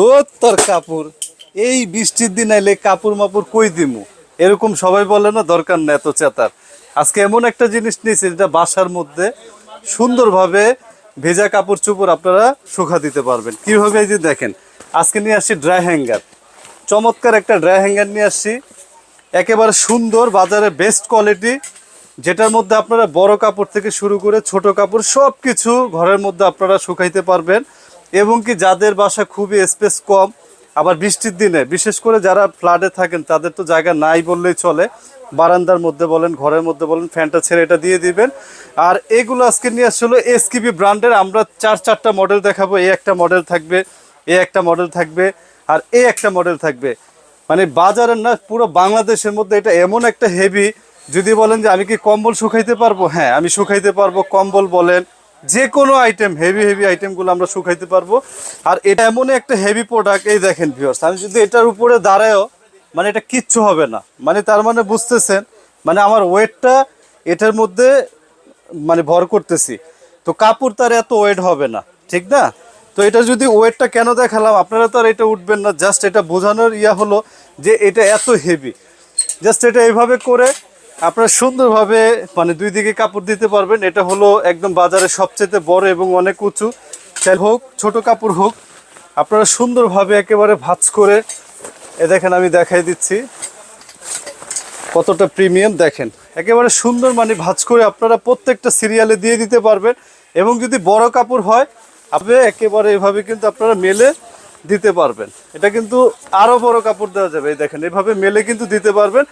ও তোর কাপড় এই বৃষ্টির দিন আইলে কাপড় মাপুর কই দিমু? এরকম সবাই বলে না, দরকার না এত চেতার। আজকে এমন একটা জিনিস নিয়েছি যেটা বাসার মধ্যে সুন্দরভাবে ভেজা কাপড় চোপড় আপনারা শুকা দিতে পারবেন। কীভাবে এই যে দেখেন, আজকে নিয়ে আসছি ড্রাই হ্যাঙ্গার চমৎকার একটা ড্রাই হ্যাঙ্গার নিয়ে আসছি। একেবারে সুন্দর, বাজারে বেস্ট কোয়ালিটি যেটার মধ্যে আপনারা বড় কাপড় থেকে শুরু করে ছোট কাপড় সব কিছু ঘরের মধ্যে আপনারা শুকাইতে পারবেন। এবং কি যাদের বাসা খুবই স্পেস কম, আবার বৃষ্টির দিনে, বিশেষ করে যারা ফ্ল্যাটে থাকেন, তাদের তো জায়গা নাই বললেই চলে। বারান্দার মধ্যে বলেন, ঘরের মধ্যে বলেন ফ্যানটা ছেড়ে এটা দিয়ে দিবেন। আর এগুলো আজকে নিয়ে আসলে এসকিবি ব্র্যান্ডের আমরা চার চারটা মডেল দেখাবো এই একটা মডেল থাকবে, এ একটা মডেল থাকবে, আর এ একটা মডেল থাকবে। মানে বাজারের না, পুরো বাংলাদেশের মধ্যে এটা এমন একটা হেভি যদি বলেন যে আমি কি কম্বল শুকাইতে পারব? হ্যাঁ আমি শুকাইতে পারব, কম্বল বলেন যে কোনো আইটেম হেভি হেভি আইটেমগুলো আমরা শুকাইতে পারব। আর এটা এমন একটা হেভি প্রোডাক্ট এই দেখেন ভিউয়ার্স আমি যদি এটার উপরে দাঁড়ায়ও মানে এটা কিচ্ছু হবে না। মানে তার মানে বুঝতেছেন মানে আমার ওয়েটটা এটার মধ্যে মানে ভর করতেছি। তো কাপড় তার এত ওয়েট হবে না, ঠিক না? তো এটা যদি ওয়েটটা কেন দেখালাম, আপনারা তো আর এটা উঠবেন না, জাস্ট এটা বোঝানোর ইয়া হলো যে এটা এত হেভি জাস্ট এটা এইভাবে করে আপনারা সুন্দরভাবে মানে দুই দিকে কাপড় দিতে পারবেন। এটা হলো একদম বাজারে সবচেয়ে বড় এবং অনেক উঁচু। চাই হোক, ছোট কাপড় হোক, আপনারা সুন্দরভাবে একেবারে ভাঁজ করে, এ দেখেন আমি দেখাই দিচ্ছি। কতটা প্রিমিয়াম দেখেন। একেবারে সুন্দর মানে ভাঁজ করে আপনারা প্রত্যেকটা সিরিয়ালে দিয়ে দিতে পারবেন এবং যদি বড় কাপড় হয়, আপনি একেবারে এভাবে কিন্তু আপনারা মেলে দিতে পারবেন। এটা কিন্তু আরও বড় কাপড় দেওয়া যাবে। এই দেখেন, এভাবে মেলে কিন্তু দিতে পারবেন।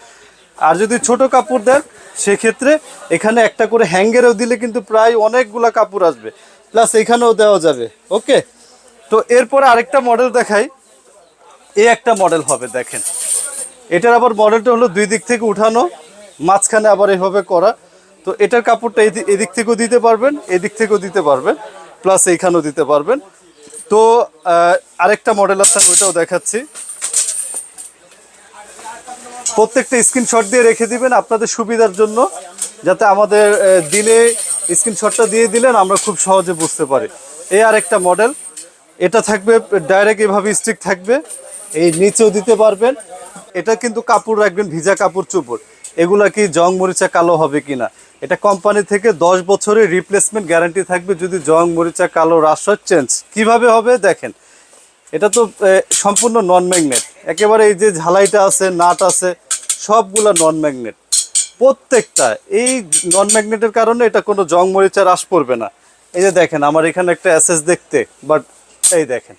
আর যদি ছোট কাপড় দেন, সেক্ষেত্রে এখানে একটা করে হ্যাঙ্গেরও দিলে কিন্তু প্রায় অনেকগুলা কাপড় আসবে। প্লাস এখানেও দেওয়া যাবে, ওকে? তো এরপরে আরেকটা মডেল দেখাই। এই একটা মডেল হবে, দেখেন। এটার আবার মডেলটা হলো দুই দিক থেকে উঠানো, মাঝখানে আবার এভাবে করা। তো এটার কাপড়টা এদিক থেকেও দিতে পারবেন, এদিক থেকেও দিতে পারবেন প্লাস এইখানেও দিতে পারবেন। তো আরেকটা মডেল আমি ওইটাও দেখাচ্ছি। প্রত্যেকটা স্ক্রিনশট দিয়ে রেখে দিবেন আপনাদের সুবিধার জন্য, যাতে আমাদের দিলে স্ক্রিনশটটা দিয়ে দিলেন, আমরা খুব সহজে বুঝতে পারি। এই আরেকটা মডেল এটা থাকবে ডাইরেক্ট এভাবে স্টিক থাকবে, এই নিচেও দিতে পারবেন। এটা কিন্তু কাপড় রাখবেন, ভিজা কাপড় চোপড়। এগুলা কি জং মরিচা কালো হবে কিনা? এটা কোম্পানি থেকে দশ বছরের রিপ্লেসমেন্ট গ্যারান্টি থাকবে, যদি জং মরিচা কালো রাস চেঞ্জ কীভাবে হবে? দেখেন, এটা তো সম্পূর্ণ নন ম্যাগনেট একেবারে এই যে ঝালাইটা আছে, নাট আছে, সবগুলা নন ম্যাগনেট প্রত্যেকটা, এই নন ম্যাগনেটের কারণে এটা কোনো জং মরিচা হ্রাস পড়বে না। এই যে দেখেন, আমার এখানে একটা অ্যাসেস দেখতে বাট এই দেখেন,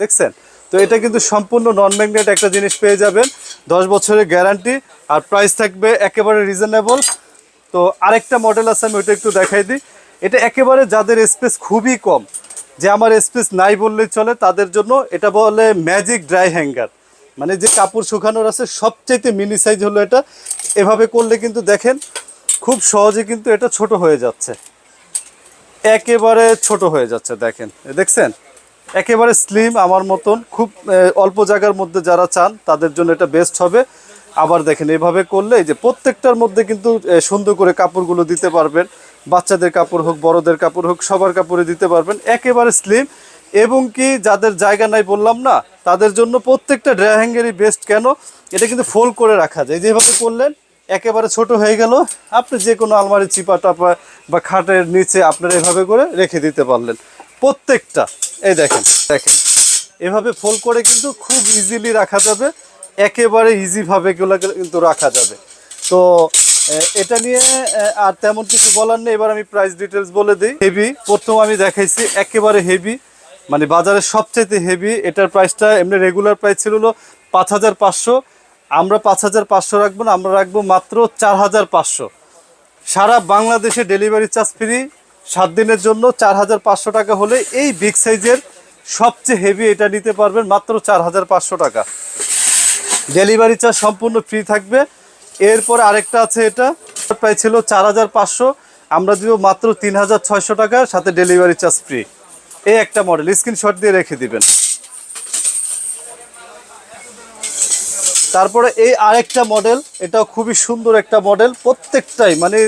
দেখছেন? তো এটা কিন্তু সম্পূর্ণ নন ম্যাগনেট একটা জিনিস পেয়ে যাবেন। দশ বছরের গ্যারান্টি আর প্রাইস থাকবে একেবারে রিজনেবল তো আরেকটা মডেল আছে, আমি ওইটা একটু দেখাই দিই। এটা একেবারে যাদের স্পেস খুবই কম, যে আমার স্পেস নাই বললেই চলে, তাদের জন্য এটা বলে ম্যাজিক ড্রাই হ্যাঙ্গার মানে যে কাপড় শুকানোর আছে সবচেয়ে মিনি সাইজ হলো এটা। এভাবে করলে কিন্তু দেখেন, খুব সহজে কিন্তু এটা ছোট হয়ে যাচ্ছে। একেবারে ছোট হয়ে যাচ্ছে, দেখেন। দেখছেন? একেবারে স্লিম আমার মতন। খুব অল্প জায়গার মধ্যে যারা চান, তাদের জন্য এটা বেস্ট হবে। আবার দেখেন, এভাবে করলে এই যে প্রত্যেকটার মধ্যে কিন্তু সুন্দর করে কাপড়গুলো দিতে পারবেন। বাচ্চাদের কাপড় হোক, বড়দের কাপড় হোক, সবার কাপড়ে দিতে পারবেন। একেবারে স্লিম এবং কি যাদের জায়গা নাই বললাম না, তাদের জন্য প্রত্যেকটা ড্রাই হ্যাঙ্গেরই বেস্ট কেন? এটা কিন্তু ফোল্ড করে রাখা যায়। যেভাবে করলেন, একেবারে ছোট হয়ে গেল। আপনি যে কোনো আলমারি চিপা টাপা বা খাটের নিচে আপনারা এভাবে করে রেখে দিতে পারলেন। প্রত্যেকটা, এই দেখেন দেখেন। এভাবে ফোল্ড করে কিন্তু খুব ইজিলি রাখা যাবে। একেবারে ইজিভাবে এগুলো কিন্তু রাখা যাবে। তো এটা নিয়ে আর তেমন কিছু বলার নেই। এবার আমি প্রাইস ডিটেলস বলে দিই। হেভি প্রথম আমি দেখাইছি, একেবারে হেভি মানে বাজারে সবচেয়ে হেভি এটার প্রাইসটা এমনি রেগুলার প্রাইস ছিল হলো পাঁচ হাজার পাঁচশো। আমরা পাঁচ হাজার পাঁচশো রাখব না, আমরা রাখব মাত্র চার হাজার পাঁচশো। সারা বাংলাদেশে ডেলিভারি চার্জ ফ্রি সাত দিনের জন্য চার হাজার পাঁচশো টাকা হলে এই বিগ সাইজের সবচেয়ে হেভি এটা নিতে পারবেন মাত্র চার হাজার পাঁচশো টাকা। ডেলিভারি চার্জ সম্পূর্ণ ফ্রি থাকবে। এরপর আরেকটা আছে এটা প্রায় ছিল চার হাজার পাঁচশো, আমরা দিব মাত্র তিন হাজার ছয়শো টাকা, সাথে ডেলিভারি চার্জ ফ্রি এই একটা মডেল স্ক্রিনশট দিয়ে রেখে দিবেন। তারপরে এই আরেকটা মডেল এটাও খুবই সুন্দর একটা মডেল প্রত্যেকটাই মানে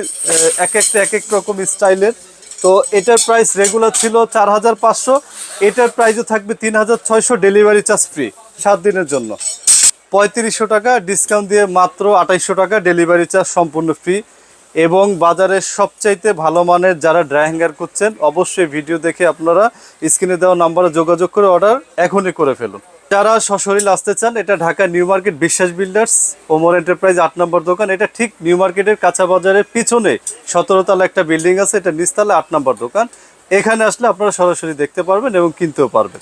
এক একটা, এক এক রকম স্টাইলের। তো এটার প্রাইস রেগুলার ছিল চার হাজার পাঁচশো, এটার প্রাইসও থাকবে তিন হাজার ছয়শো ডেলিভারি চার্জ ফ্রি সাত দিনের জন্য। পঁয়ত্রিশশো টাকা ডিসকাউন্ট দিয়ে মাত্র আঠাইশশো টাকা ডেলিভারি চার্জ সম্পূর্ণ ফ্রি এবং বাজারের সবচাইতে ভালো মানের যারা ড্রাই হ্যাঙ্গার করছেন অবশ্যই ভিডিও দেখে আপনারা স্ক্রিনে দেওয়া নাম্বারে যোগাযোগ করে অর্ডার এখনই করে ফেলুন। যারা সশরীর আসতে চান, এটা Dhaka new market Biswas builders Omar enterprise আট নম্বর দোকান। এটা ঠিক নিউ মার্কেটের কাঁচা বাজারের পিছনে সতেরো তলা একটা বিল্ডিং আছে, এটা নিচতলা আট নম্বর দোকান। এখানে আসলে আপনারা সরাসরি দেখতে পারবেন এবং কিনতেও পারবেন।